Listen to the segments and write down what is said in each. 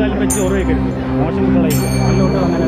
കാലും കാലും വെച്ച് ചോറ് വയ്ക്കരുത് മോശം കളയില്ല നല്ലോട്ട് അങ്ങനെ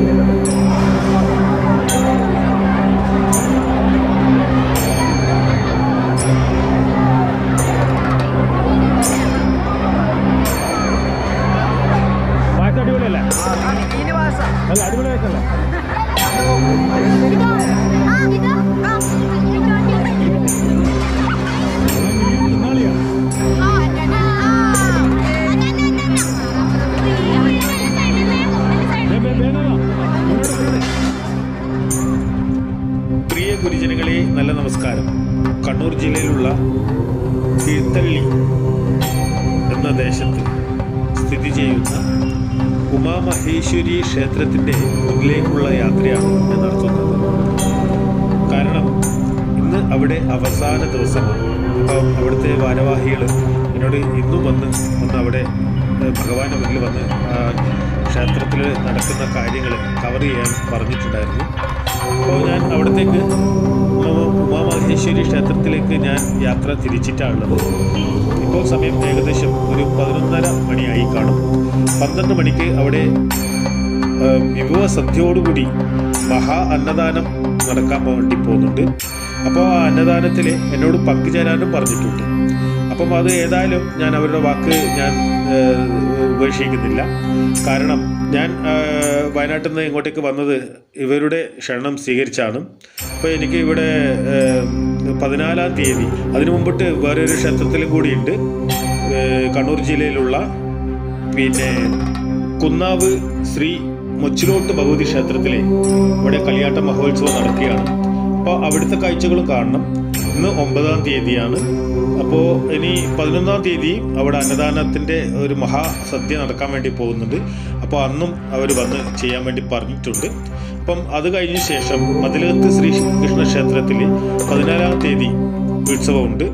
കണ്ണൂർ ജില്ലയിലുള്ള തീർത്ഥള്ളി എന്ന ദേശത്ത് സ്ഥിതി ചെയ്യുന്ന ഉമാമഹേശ്വരി ക്ഷേത്രത്തിന്റെ മുന്നിലേക്കുള്ള യാത്രയാണ് ഞാൻ നടത്തുന്നത്. കാരണം ഇന്ന് അവിടെ അവസാന ദിവസമാണ്. അപ്പം അവിടുത്തെ ഭാരവാഹികൾ എന്നോട് ഇന്നും വന്ന് ഒന്ന് അവിടെ ഭഗവാന്റെ മുന്നിൽ വന്ന് ക്ഷേത്രത്തിൽ നടക്കുന്ന കാര്യങ്ങൾ കവർ ചെയ്യാൻ പറഞ്ഞിട്ടുണ്ടായിരുന്നു. അപ്പോൾ ഞാൻ അവിടത്തേക്ക് ഉമാമഹേശ്വരി ക്ഷേത്രത്തിലേക്ക് ഞാൻ യാത്ര തിരിച്ചിട്ടാണുള്ളത്. ഇപ്പോൾ സമയം ഏകദേശം ഒരു പതിനൊന്നര മണിയായി കാണും. പന്ത്രണ്ട് മണിക്ക് അവിടെ വിഭവ സദ്യയോടുകൂടി മഹാ അന്നദാനം നടക്കാൻ വേണ്ടി പോകുന്നുണ്ട്. അപ്പോൾ ആ അന്നദാനത്തിൽ എന്നോട് പങ്കുചേരാനും പറഞ്ഞിട്ടുണ്ട്. അപ്പം അത് ഏതായാലും ഞാൻ അവരുടെ വാക്ക് ഞാൻ ഉപേക്ഷിക്കുന്നില്ല. കാരണം ഞാൻ വയനാട്ടിൽ നിന്ന് ഇങ്ങോട്ടേക്ക് വന്നത് ഇവരുടെ ക്ഷണം സ്വീകരിച്ചാണ്. അപ്പോൾ എനിക്ക് ഇവിടെ പതിനാലാം തീയതി അതിനു മുമ്പിട്ട് വേറൊരു ക്ഷേത്രത്തിലും കൂടിയുണ്ട്. കണ്ണൂർ ജില്ലയിലുള്ള പിന്നെ കുന്നാവ് ശ്രീ മൊച്ചിലോട്ട് ഭഗവതി ക്ഷേത്രത്തിലെ ഇവിടെ കളിയാട്ട മഹോത്സവം നടക്കുകയാണ്. അപ്പോൾ അവിടുത്തെ കാഴ്ചകളും കാണണം. ഇന്ന് ഒമ്പതാം തീയതിയാണ്. അപ്പോൾ ഇനി പതിനൊന്നാം തീയതി അവിടെ അന്നദാനത്തിന്റെ ഒരു മഹാസദ്യ നടക്കാൻ വേണ്ടി പോകുന്നുണ്ട്. അപ്പോൾ അന്നും അവർ വന്ന് ചെയ്യാൻ വേണ്ടി പറഞ്ഞിട്ടുണ്ട്. അപ്പം അത് കഴിഞ്ഞ ശേഷം മതിലകത്ത് ശ്രീ കൃഷ്ണ ക്ഷേത്രത്തിൽ പതിനാലാം തീയതി ഉത്സവമുണ്ട്.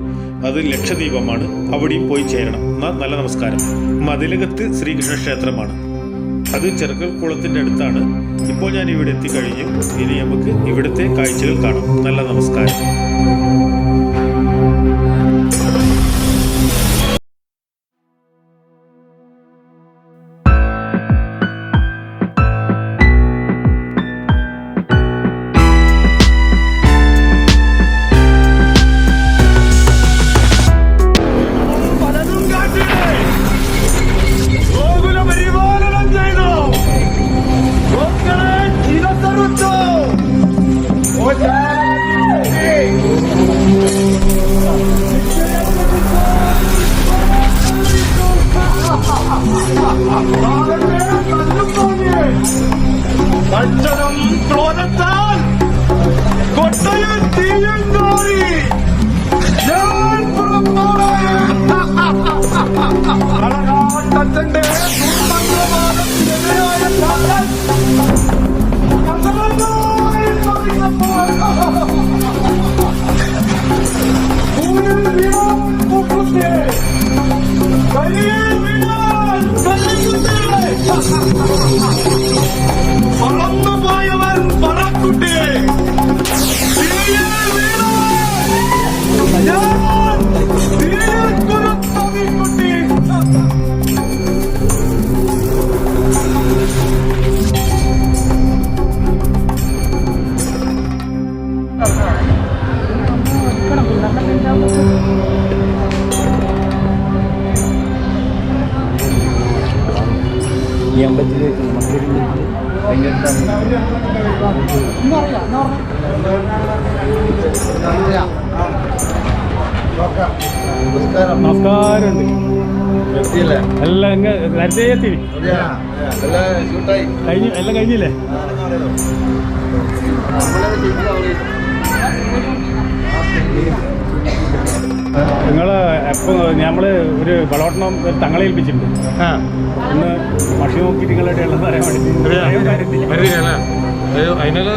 അത് ലക്ഷദ്വീപമാണ്. അവിടെയും പോയി ചേരണം. എന്നാൽ നല്ല നമസ്കാരം. മതിലകത്ത് ശ്രീകൃഷ്ണ ക്ഷേത്രമാണ്. അത് ചെറുക്കൽ കുളത്തിന്റെ അടുത്താണ്. ഇപ്പോൾ ഞാൻ ഇവിടെ എത്തിക്കഴിഞ്ഞു. ഇനി നമുക്ക് ഇവിടുത്തെ കാഴ്ചകൾ കാണാം. നല്ല നമസ്കാരം. പുറത്തോടെ ദുർമന്ത്രവാദത്തിനെതിരായ ഈ അമ്പലത്തിലേക്ക് നമുക്ക് നമസ്കാരമുണ്ട്. എല്ലാം ഇങ്ങ് നേരത്തെ എത്തി. കഴിഞ്ഞു എല്ലാം കഴിഞ്ഞില്ലേ? നിങ്ങൾ എപ്പോൾ നമ്മൾ ഒരു വളോട്ടണം ഒരു തങ്ങളെ ഏൽപ്പിച്ചിട്ടുണ്ട്. ഒന്ന് മഷി നോക്കി നിങ്ങളുടെ ഉള്ളത് പറയാൻ വേണ്ടി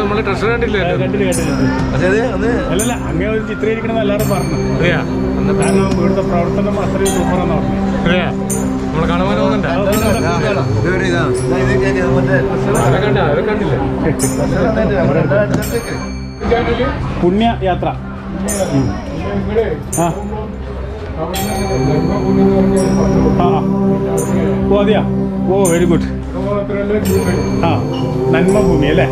നമ്മൾ ട്രഷർ കണ്ടില്ലേ അല്ലല്ല അങ്ങനെ ഒരു ചിത്രീകരിക്കണം എല്ലാവരും പറഞ്ഞു. അറിയാ? കാരണം ഇവിടുത്തെ പ്രവർത്തനം അത്രയും സൂപ്പറാന്ന് പറഞ്ഞു. കണ്ടില്ലേ പുണ്യ യാത്ര ഉം. ആ ആ ആ. ഓ അതെയാ? ഓ വെരി ഗുഡ് ആ നന്മ ഭൂമി അല്ലേ?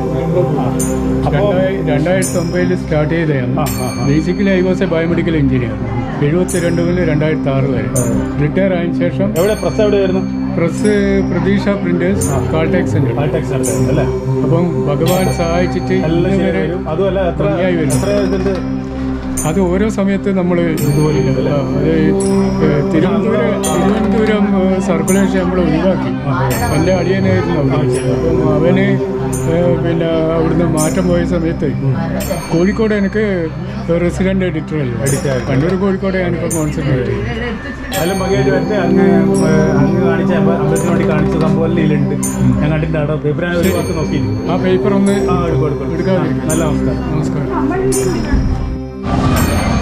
അപ്പോൾ രണ്ടായിരത്തി ഒമ്പതിൽ സ്റ്റാർട്ട് ചെയ്തതാണ്. Basically I was a biomedical engineer എഴുപത്തി രണ്ട് മുതൽ രണ്ടായിരത്തി ആറ് വരെ. റിട്ടയർ ആയ ശേഷം എവിടെ? പ്രസ് എവിടെ വരുന്നു പ്രസ് പ്രതീക്ഷ പ്രിന്റേഴ്സ് കാൾടെക് സെന്റർ കാൾടെക്സ് അല്ലേ? അപ്പം ഭഗവാൻ സഹായിച്ചിട്ട് അതുമല്ല ഭംഗിയായി വരും. അത് ഓരോ സമയത്ത് നമ്മൾ ഇതുപോലെ അത് തിരുവനന്തപുരം തിരുവനന്തപുരം സർക്കുലേഷൻ നമ്മൾ ഒഴിവാക്കി. എന്റെ അടിയനായിരുന്നു അവിടെ അപ്പം അവന് പിന്നെ അവിടുന്ന് മാറ്റം പോയ സമയത്ത് കോഴിക്കോട് എനിക്ക് റെസിഡന്റ് എഡിറ്റർ അല്ലേ കണ്ണൂർ കോഴിക്കോട് ഞാനിപ്പോൾ കോൺസെൻട്രേറ്റ് ചെയ്തു അതിലും ഭംഗിയായിട്ട് വരട്ടെ. അങ്ങ് അങ്ങ് കാണിച്ച അമ്പ- അമ്പലത്തിന് വേണ്ടി കാണിച്ച സംഭവം ഇതിലുണ്ട് ഞാൻ കണ്ടിട്ട് അവിടെ പേപ്പർ ഒരു നോക്കി ആ പേപ്പർ ഒന്ന് എടുക്കും നല്ല നമസ്കാരം നമസ്കാരം. Thank you.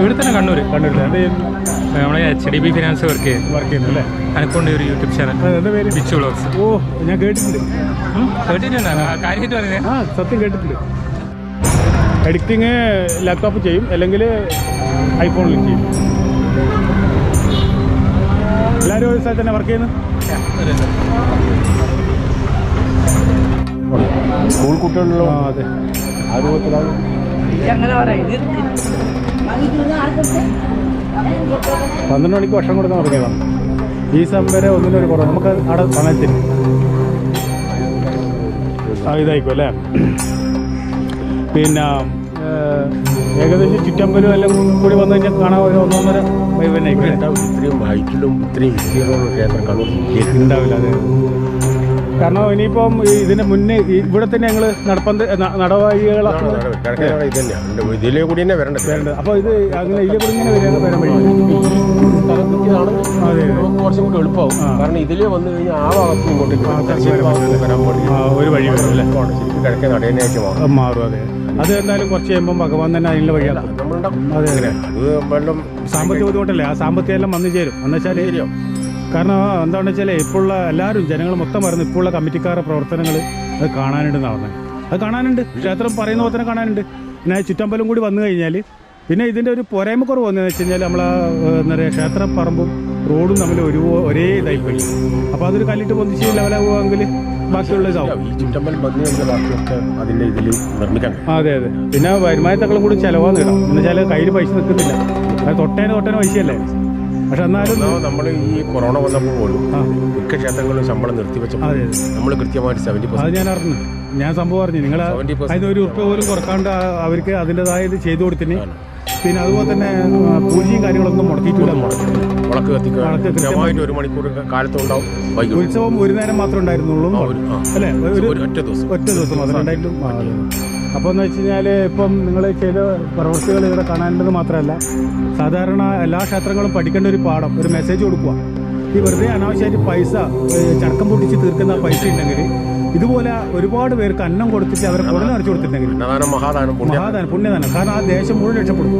ഇവിടെ തന്നെ കണ്ണൂർ കണ്ണൂർ നമ്മളെ H D B finance work ചെയ്യുന്നു വർക്ക് ചെയ്യുന്നു അല്ലേ? അനക്കൊണ്ട് ഒരു യൂട്യൂബ് ചാനൽ ബിച്ച് എന്താ പേര്? ബിച്ചു വ്ളോഗ്സ് ഓ ഞാൻ കേട്ടിട്ടുണ്ട്. കേട്ടിട്ടുണ്ട്? കാര്യമായിട്ട് പറയുന്നത് ആ സത്യം കേട്ടിട്ടുണ്ട്. എഡിറ്റിങ് ലാപ്ടോപ്പ് ചെയ്യും. അല്ലെങ്കിൽ ഐഫോണിൽ ചെയ്യും. എല്ലാവരും ഒരു സ്ഥലത്ത് തന്നെ വർക്ക് ചെയ്യുന്നു? സ്കൂൾ കുട്ടികളിലോ അതെ. ആ രൂപത്തിലാണ് പന്ത്രണ്ട് മണിക്ക് ഭക്ഷണം കൊടുക്കാൻ തുടങ്ങിയതാണ് ഈ സമയം വരെ ഒന്നിനും ഒരു കുറവ്. നമുക്ക് അവിടെ സമയത്തിന്. ആ ഇതായിക്കോ അല്ലേ? പിന്നെ ഏകദേശം ചുറ്റമ്പലും എല്ലാം കൂടി വന്നു കഴിഞ്ഞാൽ കാണാൻ ഒരു ഒന്നൊന്നര ഇത്രയും ഹൈറ്റിലും ഇത്രയും വിസ്തീർണമുള്ള ക്ഷേത്രം ഉണ്ടാവില്ല അതെ. കാരണം ഇനിയിപ്പം ഇതിന് മുന്നേ ഇവിടെ തന്നെ ഞങ്ങൾ നടപ്പന്ത ന- നടവഴികളാണ് ഇത് ഇതിലേ കൂടി തന്നെ അപ്പോൾ ഇത് അങ്ങനെ ഇതിലെ കൂടി ഇങ്ങനെ വരാൻ വരാൻ കുറച്ചും കൂടി എളുപ്പമാവും കാരണം ഇതിലേ വന്നു കഴിഞ്ഞാൽ ആ ഭാഗത്ത് ഇങ്ങോട്ട് ഒരു വഴി വരും അല്ലേ? എളുപ്പമാണ് ശരിക്കും കിഴക്കേ നടേനായിട്ട് മാറും. അതെ അത്. എന്തായാലും കുറച്ച് കഴിയുമ്പോൾ ഭഗവാൻ തന്നെ അതിനുള്ള വഴിയാണ് അതെ സാമ്പത്തിക ബുദ്ധിമുട്ടല്ലേ? ആ സാമ്പത്തികം എല്ലാം വന്നു ചേരും. എന്നുവെച്ചാൽ കാരണം എന്താണെന്ന് വെച്ചാൽ ഇപ്പോഴുള്ള എല്ലാവരും ജനങ്ങൾ മൊത്തം പറയുന്നു ഇപ്പോഴുള്ള കമ്മിറ്റിക്കാരുടെ പ്രവർത്തനങ്ങൾ അത് കാണാനുണ്ടെന്നാണ് പറഞ്ഞത്. അത് കാണാനുണ്ട്. ക്ഷേത്രം പറയുന്ന പോലെ തന്നെ കാണാനുണ്ട്. പിന്നെ ചുറ്റമ്പലം കൂടി വന്നു കഴിഞ്ഞാൽ പിന്നെ ഇതിന്റെ ഒരു പോരായ്മ കുറവ് വന്നതെന്ന് വെച്ച് കഴിഞ്ഞാൽ നമ്മൾ എന്താ പറയുക ക്ഷേത്രപ്പറമ്പും റോഡും തമ്മിൽ ഒരു ഒരേ ഇതായി പോയി. അപ്പോൾ അതൊരു കല്ലിട്ട് പൊന്തിച്ച് ലെവലാവുമെങ്കിൽ ബാക്കിയുള്ള ഇതാവും. അതെ അതെ. പിന്നെ വരുമാനത്തക്കളും കൂടി ചിലവാന്ന് ഇടാം എന്ന് വെച്ചാൽ കയ്യിൽ പൈസ നിൽക്കുന്നില്ല. അത് തൊട്ടേനെ തൊട്ടേനെ പൈസയല്ലേ? പക്ഷെ എന്നാലും നമ്മൾ ഈ കൊറോണ വന്നപ്പോൾ പോലും മിക്ക ക്ഷേത്രങ്ങളിലും ശമ്പളം നിർത്തിവെച്ചപ്പോൾ അതെ നമ്മൾ കൃത്യമായിട്ട് സെവന്റി അത് ഞാൻ അറിഞ്ഞു. ഞാൻ സംഭവം അറിഞ്ഞു. നിങ്ങൾ 70% അതിന് ഒരു ഉറുപ്പ പോലും കുറക്കാണ്ട് അവർക്ക് അതിന്റെതായത് ചെയ്തു കൊടുത്തിന്. പിന്നെ അതുപോലെ തന്നെ പൂജയും കാര്യങ്ങളൊന്നും മുടക്കിയിട്ടില്ല. വിളക്ക് കത്തിക്കുക. ഒരു മണിക്കൂർ കാലത്തുണ്ടാവും ഉത്സവം ഒരു നേരം മാത്രമേ ഉണ്ടായിരുന്നുള്ളൂ. അല്ലേ? ഒരു ഒറ്റ ദിവസം. ഒറ്റ ദിവസം മാത്രമേ ഉണ്ടായിട്ടുള്ളൂ. അപ്പോൾ എന്ന് വെച്ച് കഴിഞ്ഞാൽ ഇപ്പം നിങ്ങൾ ചെയ്ത പ്രവൃത്തികൾ ഇവിടെ കാണാനുള്ളത് മാത്രമല്ല സാധാരണ എല്ലാ ക്ഷേത്രങ്ങളും പഠിക്കേണ്ട ഒരു പാഠം ഒരു മെസ്സേജ് കൊടുക്കുക. ഈ വെറുതെ അനാവശ്യമായിട്ട് പൈസ ചടക്കം പൊട്ടിച്ച് തീർക്കുന്ന പൈസ ഉണ്ടെങ്കിൽ ഇതുപോലെ ഒരുപാട് പേർക്ക് അന്നം കൊടുത്തിട്ട് അവരെ കുടൽ നിറച്ചു കൊടുത്തിട്ടുണ്ടെങ്കിൽ മഹാദാനം പുണ്യം. മഹാദാനം പുണ്യദാനം. കാരണം ആ ദേശം മുഴുവൻ രക്ഷപ്പെടും.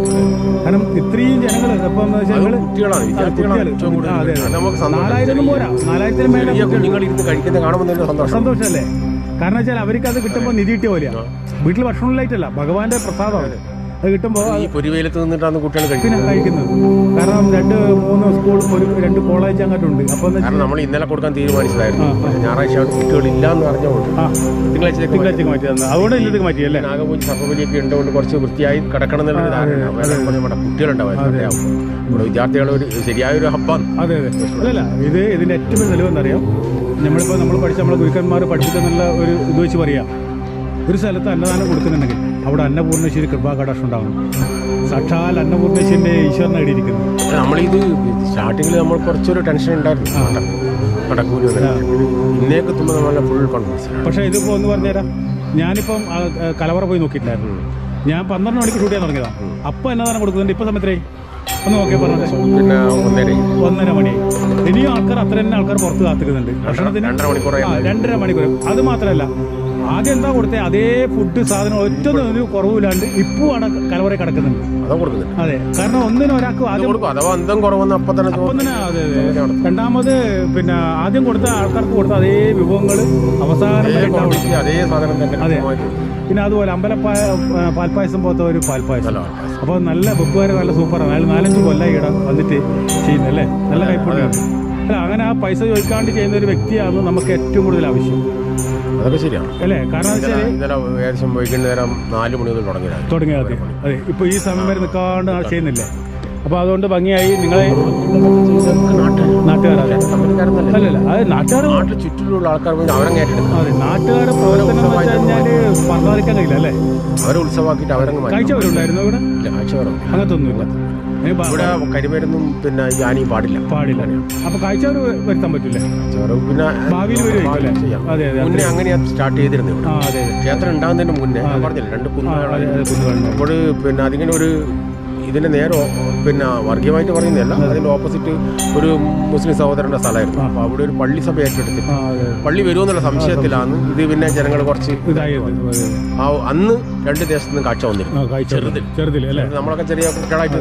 കാരണം ഇത്രയും ജനങ്ങൾ ഇപ്പം എന്ന് വെച്ചാൽ അത് നിങ്ങൾ കുട്ടികളാണ് വിദ്യാർത്ഥികളാണ് കുട്ടികൾ. ഏറ്റവും കൂടുതൽ ആ, അതെ, നമുക്ക് സന്തോഷം. നാലായിരം പോരാ. നാലായിരത്തിനും മേലെ സന്തോഷമല്ലേ? കാരണം വെച്ചാൽ അവർക്ക് അത് കിട്ടുമ്പോൾ നിധി കിട്ടിയ പോലെയാ. വീട്ടിൽ ഭക്ഷണം ഇല്ലായിട്ടല്ല ഭഗവാന്റെ പ്രസാദമാണ് അത് കിട്ടുമ്പോൾ ഈ പൊരിവെയിലത്ത് നിന്നിട്ടാണ് കുട്ടികൾ കഴിക്കുന്നത്. പിന്നെ കഴിക്കുന്നത്. കാരണം രണ്ട് മൂന്ന് സ്കൂളും ഒരു രണ്ട് കോളേജ് അങ്ങോട്ടുണ്ട്. അപ്പോൾ നമ്മൾ ഇന്നലെ കൊടുക്കാൻ തീരുമാനിച്ചതായിരുന്നു. ഞായറാഴ്ച കുട്ടികൾ ഇല്ല എന്ന് അറിഞ്ഞുകൊണ്ട് തിങ്കളാഴ്ച തിങ്കളാഴ്ച മാറ്റി തന്നെ. അതുകൊണ്ട് ഇല്ലത്തേക്ക് മാറ്റി അല്ലേ? നാഗപൂജ സർവബലിയൊക്കെ ഉണ്ടുകൊണ്ട് കുറച്ച് വൃത്തിയായി കിടക്കണം എന്നുള്ള ധാരണ. നമ്മുടെ കുട്ടികളുണ്ടാവും. നമ്മുടെ വിദ്യാർത്ഥികൾ ഒരു ശരിയായ ഒരു ഹബ്ബാണ്. അതെ അതെ. അതല്ല ഇത് ഇതിന്റെ ഏറ്റവും തെളിവെന്നറിയാം നമ്മളിപ്പോൾ നമ്മൾ പഠിച്ച നമ്മളെ ഗുരുക്കന്മാർ പഠിപ്പിക്കുന്നുള്ള ഒരു ഇത് വെച്ച് പറയാം. ഒരു സ്ഥലത്ത് അന്നദാനം കൊടുക്കുന്നുണ്ടെങ്കിൽ അവിടെ അന്നപൂർണേശ്വരി കൃപാകടാക്ഷം ഉണ്ടാവണം. സാക്ഷാൽ അന്നപൂർണേശ്വരിന്റെ ഈശ്വരൻ നേടിയിരിക്കുന്നു. നമ്മളിത് സ്റ്റാർട്ടിങ്ങിൽ നമ്മൾ കുറച്ചൊരു ടെൻഷൻ ഉണ്ടായിരുന്നു. നടക്കൂലി ഇന്നേക്ക് എത്തുമ്പോൾ നമ്മളെ ഫുൾ കോൺഫിഡൻസ് പക്ഷേ ഇതിപ്പോൾ ഒന്ന് പറഞ്ഞുതരാം ഞാനിപ്പം കലവറ പോയി നോക്കിയിട്ടുണ്ടായിരുന്നു. ഞാൻ പന്ത്രണ്ട് മണിക്ക് ഷൂട്ട് ചെയ്യാൻ തുടങ്ങിയതാണ് അപ്പം എന്നതാണ് കൊടുക്കുന്നുണ്ട്. ഇപ്പം സമയത്തേ ഒന്ന് നോക്കിയാൽ പറഞ്ഞത് പിന്നെ ഒന്നര ഒന്നര മണിയായി. ഇനിയും ആൾക്കാർ അത്ര തന്നെ ആൾക്കാർ പുറത്ത് കാത്തിക്കുന്നുണ്ട്. ഭക്ഷണത്തിന് രണ്ടര മണിക്കൂറായി. ആ, രണ്ടര മണിക്കൂർ. അത് മാത്രമല്ല ആദ്യം എന്താ കൊടുത്തേ? അതേ ഫുഡ് സാധനം ഒറ്റ ഒരു കുറവില്ലാണ്ട് ഇപ്പം ആണ് കലവറ കിടക്കുന്നുണ്ട്. അതാ. കാരണം ഒന്നിനും ഒരാൾക്ക് ആദ്യം അപ്പം തന്നെ അതെ അതെ രണ്ടാമത് പിന്നെ ആദ്യം കൊടുത്ത ആൾക്കാർക്ക് കൊടുത്ത അതേ വിഭവങ്ങൾ അവസാനം അതേ വരെ ഉണ്ടാവും. അതേ പിന്നെ അതുപോലെ അമ്പലപ്പായ പാൽപ്പായസം പോലത്തെ ഒരു പാൽപ്പായസം. അപ്പൊ അപ്പോൾ നല്ല ബുക്കുകാരെ നല്ല സൂപ്പറാണ് അയാൾ നാലഞ്ച് കൊല്ലം ഇവിടെ വന്നിട്ട് ചെയ്യുന്നല്ലേ നല്ല കൈപ്പുണ്യാണ്. അല്ല അങ്ങനെ ആ പൈസ ചോദിക്കാണ്ട് ചെയ്യുന്ന ഒരു വ്യക്തിയാണ് നമുക്ക് ഏറ്റവും കൂടുതൽ ആവശ്യം. അതൊക്കെ ശരിയാണ്. അല്ലേ? കാരണം ഇന്നലെ ഏകദേശം വൈകുന്നേരം നാല് മണി മുതൽ തുടങ്ങിയത് അതെ. ഇപ്പോൾ ഈ സമയം വരെ നിൽക്കാണ്ട് ചെയ്യുന്നില്ലേ. അപ്പോൾ അതുകൊണ്ട് ഭംഗിയായി നിങ്ങളെ നാട്ടുകാരല്ലേ കമ്പനിക്കാരെന്നല്ല അല്ലല്ല അത് നാട്ടുകാർ നാട്ടിൽ ചുറ്റിലുള്ള ആൾക്കാർ പോയി അവരങ്ങ് ഏറ്റെടുക്കും അതെ നാട്ടുകാരുടെ പ്രവർത്തനം എന്ന് വെച്ച് കഴിഞ്ഞാൽ പറഞ്ഞറിയിക്കാൻ കഴിയില്ല അല്ലേ? അവരെ ഉത്സവമാക്കിയിട്ട് അവരങ്ങ് കാഴ്ചവരുണ്ടായിരുന്നു ഇവിടെ. അങ്ങനത്തെ ഒന്നുമില്ല. ഇവിടെ കരിമരുന്നും പിന്നെ ഈ പാടില്ല. പാടില്ല. അപ്പൊ കാഴ്ചവർ വരുത്താൻ പറ്റില്ല പിന്നെ ഭാവിയിൽ വരുമായിരിക്കും? അതെ, അതെ, മുന്നേ അങ്ങനെ സ്റ്റാർട്ട് ചെയ്തിരുന്നു ഇവിടെ. ക്ഷേത്രം ഉണ്ടാകുന്നതിന് മുന്നേ പറഞ്ഞില്ല രണ്ട് കുന്നുകൾ അപ്പോൾ പിന്നെ അതിങ്ങനെ ഒരു ഇതിന്റെ നേരെ പിന്നെ വർഗീയമായിട്ട് പറയുന്നതല്ല അതിന്റെ ഓപ്പോസിറ്റ് ഒരു മുസ്ലിം സഹോദരന്റെ സ്ഥലമായിരുന്നു. അപ്പോൾ അവിടെ ഒരു പള്ളി സഭ ഏറ്റെടുത്ത് ആ അതെ പള്ളി വരുമെന്നുള്ള സംശയത്തിലാണ് ഇത് പിന്നെ ജനങ്ങൾ കുറച്ച്. ആ അന്ന് രണ്ട് ദേശത്തു നിന്ന് കാഴ്ച വന്നിരുന്നു. ചെറുതിൽ. നമ്മളൊക്കെ ചെറിയ കുട്ടികളായിട്ട്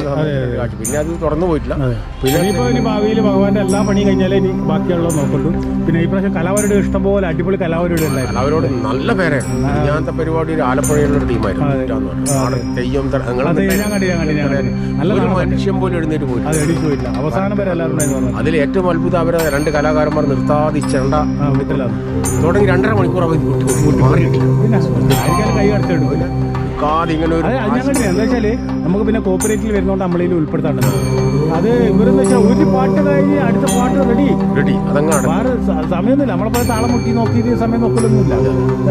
കാഴ്ച. പിന്നെ അത് തുറന്നു പോയിട്ടില്ല. പിന്നെ ഇനി ഭാവിയിൽ ഭഗവാന്റെ എല്ലാ പണിയും കഴിഞ്ഞാലേ ഇനി ബാക്കിയുള്ളത് നോക്കുള്ളൂ. പിന്നെ ഈ പ്രാവശ്യം കലാവരുടെ ഇഷ്ടംപോലെ അടിപൊളി കലാവരുടെ ഉണ്ടായിരുന്നു. അവരോട് നല്ല പേരായിരുന്നു. ഞാനത്തെ പരിപാടി ഒരു ആലപ്പുഴയിലുള്ള ടീമായിരുന്നു തെയ്യം ത- ഒരു മനുഷ്യൻ പോലും എഴുന്നേറ്റ് പോയി അത് എടിച്ചു അവസാനം വരെ എല്ലാവരും പറഞ്ഞത്. അതിൽ ഏറ്റവും അത്ഭുതം അവരെ രണ്ട് കലാകാരന്മാർ നിർത്താതെ ചെണ്ട തുടങ്ങി രണ്ടര മണിക്കൂർ അവർ മാറിയിട്ടില്ല. കൈ ഇങ്ങനെ ഒരു എന്താ വെച്ചാൽ നമുക്ക് പിന്നെ കോപ്പറേറ്റീവ് വരുന്നോണ്ട് നമ്മളതിൽ ഉൾപ്പെടുത്താണ്ട് അത് ഇവരെന്ന് വെച്ചാൽ ഒരു പാട്ട് കഴിഞ്ഞ് അടുത്ത പാട്ട് റെഡി റെഡി അതങ്ങാണ് വേറെ സമയമൊന്നുമില്ല നമ്മളെ താളം മുട്ടി നോക്കിയിട്ട് സമയം നോക്കലൊന്നുമില്ല.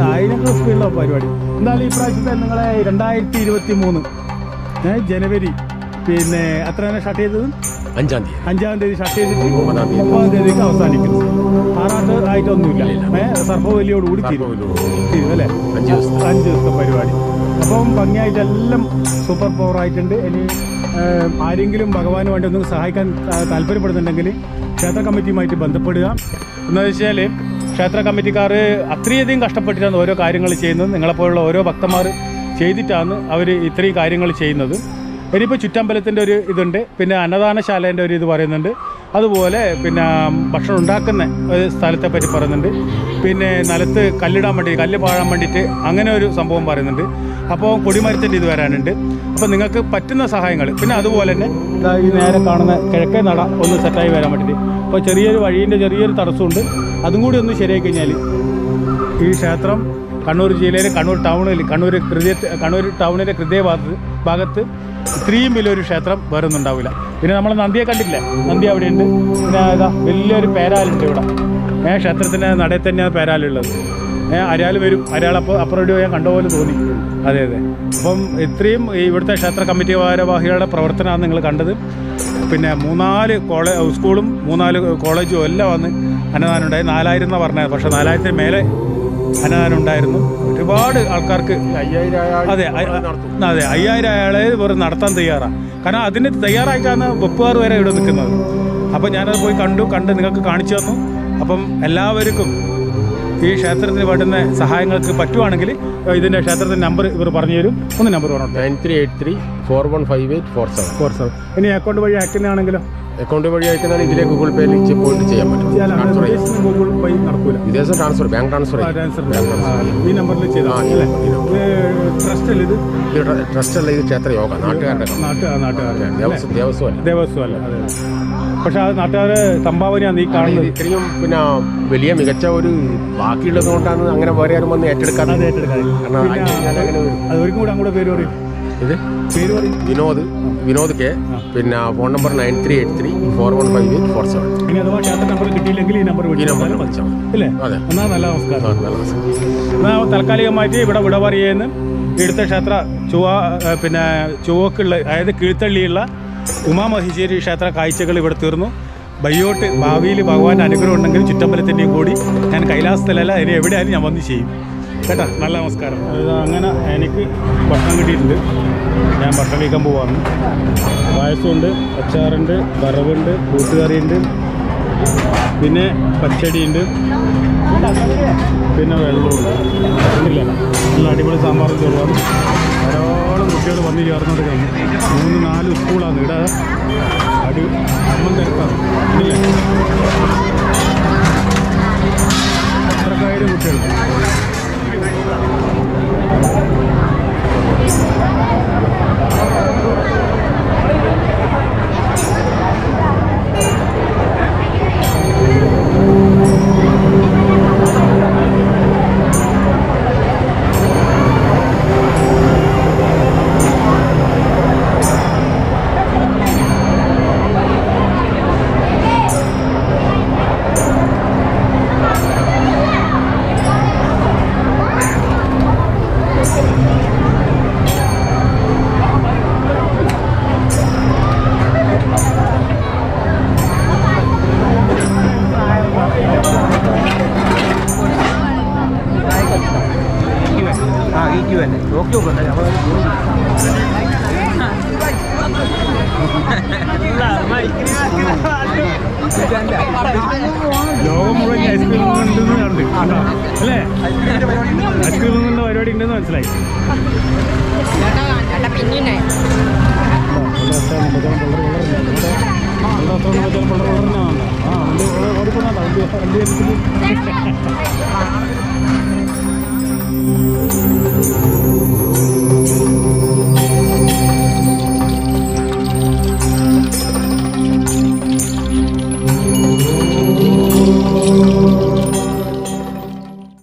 അതിനൊക്കെ സ്പീഡിലുള്ള പരിപാടി. എന്തായാലും ഈ പ്രാവശ്യത്തെ നിങ്ങളെ രണ്ടായിരത്തി ഇരുപത്തി മൂന്ന് ജനുവരി. പിന്നെ അത്ര തന്നെ ഷട്ട് ചെയ്തത്? അഞ്ചാം തീയതി. അഞ്ചാം തീയതി ഷട്ട് ചെയ്തിട്ട് ഒമ്പതാം തീയതി. ഒമ്പതാം തീയതിക്ക് അവസാനിക്കുന്നു. ആറാട്ട് ആയിട്ടൊന്നുമില്ല സർഭവലിയോട് കൂടി തീരും. അല്ലേ? അഞ്ച് ദിവസത്തെ. അഞ്ച് ദിവസത്തെ പരിപാടി. അപ്പം ഭംഗിയായിട്ട് എല്ലാം സൂപ്പർ പവർ ആയിട്ടുണ്ട്. ഇനി ആരെങ്കിലും ഭഗവാന് വേണ്ടി ഒന്ന് സഹായിക്കാൻ താല്പര്യപ്പെടുന്നുണ്ടെങ്കിൽ ക്ഷേത്ര കമ്മിറ്റിയുമായിട്ട് ബന്ധപ്പെടുക. എന്ന് വെച്ചാൽ ക്ഷേത്ര കമ്മിറ്റിക്കാർ അത്രയധികം കഷ്ടപ്പെട്ടിട്ടാണ് ഓരോ കാര്യങ്ങൾ ചെയ്യുന്നത്. നിങ്ങളെപ്പോലുള്ള ഓരോ ഭക്തന്മാർ ചെയ്തിട്ടാണ് അവർ ഇത്രയും കാര്യങ്ങൾ ചെയ്യുന്നത്. ഇനിയിപ്പോൾ ചുറ്റമ്പലത്തിന്റെ ഒരു ഇതുണ്ട് പിന്നെ അന്നദാനശാലേന്റെ ഒരു ഇത് പറയുന്നുണ്ട്. അതുപോലെ പിന്നെ ഭക്ഷണം ഉണ്ടാക്കുന്ന ഒരു സ്ഥലത്തെ പറ്റി പറയുന്നുണ്ട്. പിന്നെ നിലത്ത് കല്ലിടാൻ വേണ്ടി കല്ല് പാഴാൻ വേണ്ടിയിട്ട് അങ്ങനെ ഒരു സംഭവം പറയുന്നുണ്ട്. അപ്പോൾ കൊടിമരത്തിന്റെ ഇത് വരാനുണ്ട്. അപ്പോൾ നിങ്ങൾക്ക് പറ്റുന്ന സഹായങ്ങൾ പിന്നെ അതുപോലെ തന്നെ ഈ നേരെ കാണുന്ന കിഴക്കേ നട ഒന്ന് സെറ്റായി വരാൻ വേണ്ടിയിട്ട്. അപ്പോൾ ചെറിയൊരു വഴീന്റെ ചെറിയൊരു തടസ്സമുണ്ട്. അതും കൂടി ഒന്ന് ശരിയായി കഴിഞ്ഞാൽ ഈ ക്ഷേത്രം കണ്ണൂർ ജില്ലയിലെ കണ്ണൂർ ടൗണിൽ കണ്ണൂർ ഹൃദയ കണ്ണൂർ ടൗണിലെ ഹൃദയ ഭാഗത്ത് ഭാഗത്ത് ഇത്രയും വലിയൊരു ക്ഷേത്രം വരുന്നുണ്ടാവില്ല പിന്നെ നമ്മൾ നന്ദിയെ കണ്ടില്ല നന്ദി അവിടെയുണ്ട്. പിന്നെ ഇതാ വലിയൊരു പേരാലുണ്ട് ഇവിടെ. ഏ ക്ഷേത്രത്തിന്റെ നടയിൽ തന്നെയാണ് പേരാലുള്ളത്. അരയാൽ വരും. അരാൾ അപ്പോൾ അപ്പുറം ഞാൻ കണ്ട പോലെ തോന്നി. അതെ അതെ. അപ്പം ഇത്രയും ഇവിടുത്തെ ക്ഷേത്ര കമ്മിറ്റി ഭാരവാഹികളുടെ പ്രവർത്തനമാണ് നിങ്ങൾ കണ്ടത്. പിന്നെ മൂന്നാൽ കോളേജ് സ്കൂളും മൂന്നാൽ കോളേജും എല്ലാം വന്ന് അന്നദാനം ഉണ്ടായി. നാലായിരം എന്നാണ് പറഞ്ഞത്. പക്ഷേ നാലായിരത്തിന് മേലെ അന്നദാനം ഉണ്ടായിരുന്നു ഒരുപാട് ആൾക്കാർക്ക് അതെ. അതെ അയ്യായിരം അയാളെ വെറും നടത്താൻ തയ്യാറാണ് കാരണം അതിന് തയ്യാറായിട്ടാണ് വെപ്പുകാർ വരെ ഇവിടെ നിൽക്കുന്നത്. അപ്പം ഞാനത് പോയി കണ്ടു കണ്ട് നിങ്ങൾക്ക് കാണിച്ചു തന്നു. അപ്പം എല്ലാവർക്കും ഈ ക്ഷേത്രത്തിന് വേണ്ടുന്ന സഹായങ്ങൾക്ക് പറ്റുവാണെങ്കിൽ ഇതിന്റെ ക്ഷേത്രത്തിന്റെ നമ്പർ ഇവർ പറഞ്ഞു തരും. ഒന്ന് നമ്പർ പറഞ്ഞോ nine three eight three four one five eight four seven. Four seven. ഇനി അക്കൗണ്ട് വഴി അയക്കുന്നതാണെങ്കിലോ? അക്കൗണ്ട് വഴി അയക്കുന്നതാണ് ഇതിലെ ഗൂഗിൾ പേയിൽ ലിങ്ക് പോയിട്ട് ചെയ്യാൻ പറ്റും. ഗൂഗിൾ പേ നടക്കൂല. വിദേശ ട്രാൻസ്ഫർ ബാങ്ക് ട്രാൻസ്ഫർ ഈ നമ്പറിൽ നമ്പറിൽ. ഇത് ട്രസ്റ്റ് അല്ലേ ഇത്? ക്ഷേത്ര യോഗ നാട്ടുകാരുടെ ദേവസ്വം ദേവസ്വം അല്ല? ദേവസ്വം അല്ല അതെ. പക്ഷെ അത് നാട്ടുകാരെ സംഭാവനയാണ് ഈ കാണുന്നത്. ഇത്രയും പിന്നെ വലിയ മികച്ച ഒരു ബാക്കിയുള്ളത് കൊണ്ടാണ് അങ്ങനെ വേറെ ആരും വന്ന് ഏറ്റെടുക്കാതെ. അത് ഒരിക്കലും കൂടെ അങ്ങോട്ട് പേര് പറയും. ഇത്? പേര് പറയും. വിനോദ്. വിനോദ് കെ. പിന്നെ phone number nine three eight three four one five eight four seven. ഇനി അഥവാ നമ്പർ കിട്ടിയില്ലെങ്കിൽ ഈ നമ്പർ ഈ വിളിച്ചാൽ അതെ. നല്ല നമസ്കാരം. ആ, നല്ല നമസ്കാരം. എന്നാൽ താൽക്കാലികമായിട്ട് ഇവിടെ വിട പറയുന്ന ഇവിടുത്തെ ക്ഷേത്ര ചുവ പിന്നെ ചുവക്കുള്ള അതായത് കീഴ്ത്തള്ളിയുള്ള ഉമാമഹേശ്വരി ക്ഷേത്ര കാഴ്ചകൾ ഇവിടെ തീർന്നു. ബയ്യോട്ട് ഭാവിയിൽ ഭഗവാൻ അനുഗ്രഹം ഉണ്ടെങ്കിൽ ചുറ്റമ്പലത്തിന്റെയും കൂടി ഞാൻ കൈലാസത്തിലല്ല ഇനി എവിടെയായാലും ഞാൻ വന്ന് ചെയ്യും. കേട്ടോ നല്ല നമസ്കാരം. അങ്ങനെ എനിക്ക് ഭക്ഷണം കിട്ടിയിട്ടുണ്ട്. ഞാൻ ഭക്ഷണം കഴിക്കാൻ പോവാണ്. പായസമുണ്ട് അച്ചാറുണ്ട് വറവുണ്ട് കൂട്ടുകറിയുണ്ട്. പിന്നെ പച്ചടിയുണ്ട്. പിന്നെ വെള്ളമുണ്ട്. ഇല്ല നല്ല അടിപൊളി സാമ്പാറും ചെറുതാണ് ധാരാളം കുട്ടികൾ വന്ന് ചേർന്നത് കഴിഞ്ഞു. മൂന്ന് നാല് സ്കൂളാണ്. ഇവിടെ അടി അമ്മ തിരക്കാണ്. ഇല്ല അത്രക്കായിരം കുട്ടികൾ. അല്ലേ ഐസ്ക്രീം ഒന്നും പരിപാടി ഉണ്ടെന്ന് മനസ്സിലായി